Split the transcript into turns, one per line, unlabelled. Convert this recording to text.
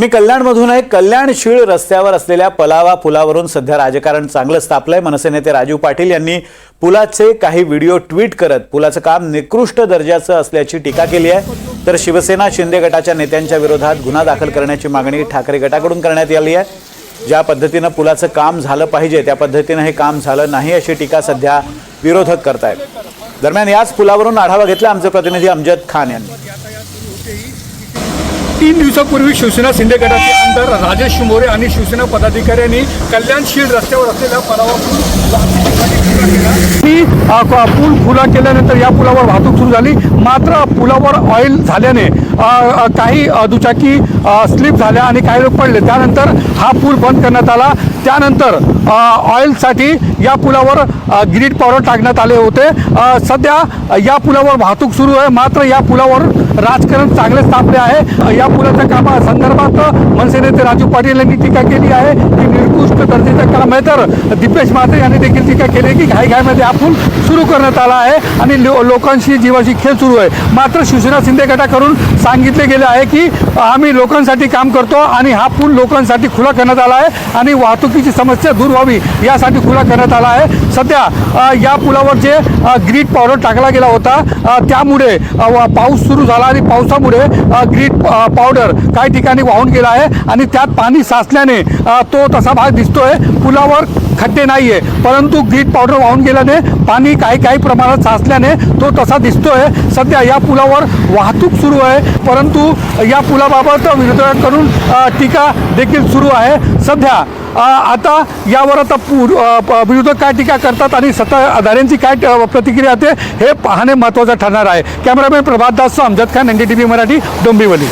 मी कल्याणमधून आहे. कल्याण शीळ रस्त्यावर असलेल्या पलावा पुलावरून सध्या राजकारण चांगलं तापलंय मनसे नेते राजू पाटील यांनी पुलाचे काही व्हिडिओ ट्विट करत पुलाचं काम निकृष्ट दर्जाचं असल्याची टीका केली आहे. तर शिवसेना शिंदे गटाच्या नेत्यांच्या विरोधात गुन्हा दाखल करण्याची मागणी ठाकरे गटाकडून करण्यात आली आहे. ज्या पद्धतीनं पुलाचं काम झालं पाहिजे त्या पद्धतीनं हे काम झालं नाही अशी टीका सध्या विरोधक करतायत. दरम्यान याच पुलावरून आढावा घेतला आमचे प्रतिनिधी अमजद खान यांनी.
तीन दिवसापूर्वी शिवसेना शिंदे गटाचे आमदार राजेश मोरे आणि शिवसेना पदाधिकाऱ्यांनी कल्याणशील रस्त्यावर असलेल्या पलावापूर पूल खुला केल्यानंतर या पुलावर वाहतूक सुरू झाली. मात्र पुलावर ऑइल झाल्याने काही दुचाकी स्लिप झाल्या आणि काही लोक पडले. त्यानंतर हा पूल बंद करण्यात आला. त्यानंतर ऑइलसाठी या पुलावर ग्रीड पावडर टाकण्यात आले होते. सध्या या पुलावर वाहतूक सुरू आहे. मात्र या पुलावर राजकारण चांगलेच तापले आहे. या पुलाच्या कामासंदर्भात मनसे नेते राजू पाटील यांनी टीका केली आहे. की निकृष्ट दर्जाचं तर दीपेश माते यांनी देखील टीका केली की घाईघाईमध्ये हा पूल सुरू करण्यात आला आहे आणि लो- लोकांशी जीवाशी खेळ सुरू आहे. मात्र शिवसेना शिंदे गटाकडून सांगितले गेले आहे की आम्ही लोकांसाठी काम करतो आणि हा पूल लोकांसाठी खुला करण्यात आला आहे आणि वाहतुकीची समस्या दूर व्हावी यासाठी खुला करण्यात आला आहे. सध्या या पुलावर जे ग्रीड पावडर टाकला गेला होता त्यामुळे पाऊस सुरू झाला आणि पावसामुळे ग्रीड पावडर काही ठिकाणी वाहून गेला आहे आणि त्यात पाणी साचल्याने तो तसा भाग दिसतोय. पुलावर खड्डे नाही आहे परंतु ग्रीट पावडर वाहून गेल्याने पाणी काही काही प्रमाणात साचल्याने तो तसा दिसतोय. सध्या या पुलावर वाहतूक सुरू आहे. परंतु या पुलाबाबत विरोधकांकडून टीका देखील सुरू आहे. सध्या आता यावर आता पूर विरोधक काय टीका करतात आणि सत्ताधाऱ्यांची काय प्रतिक्रिया येते हे पाहणे महत्त्वाचं ठरणार आहे. Cameraman Prabhat Das Amjad Khan N D T V Marathi Dombivli.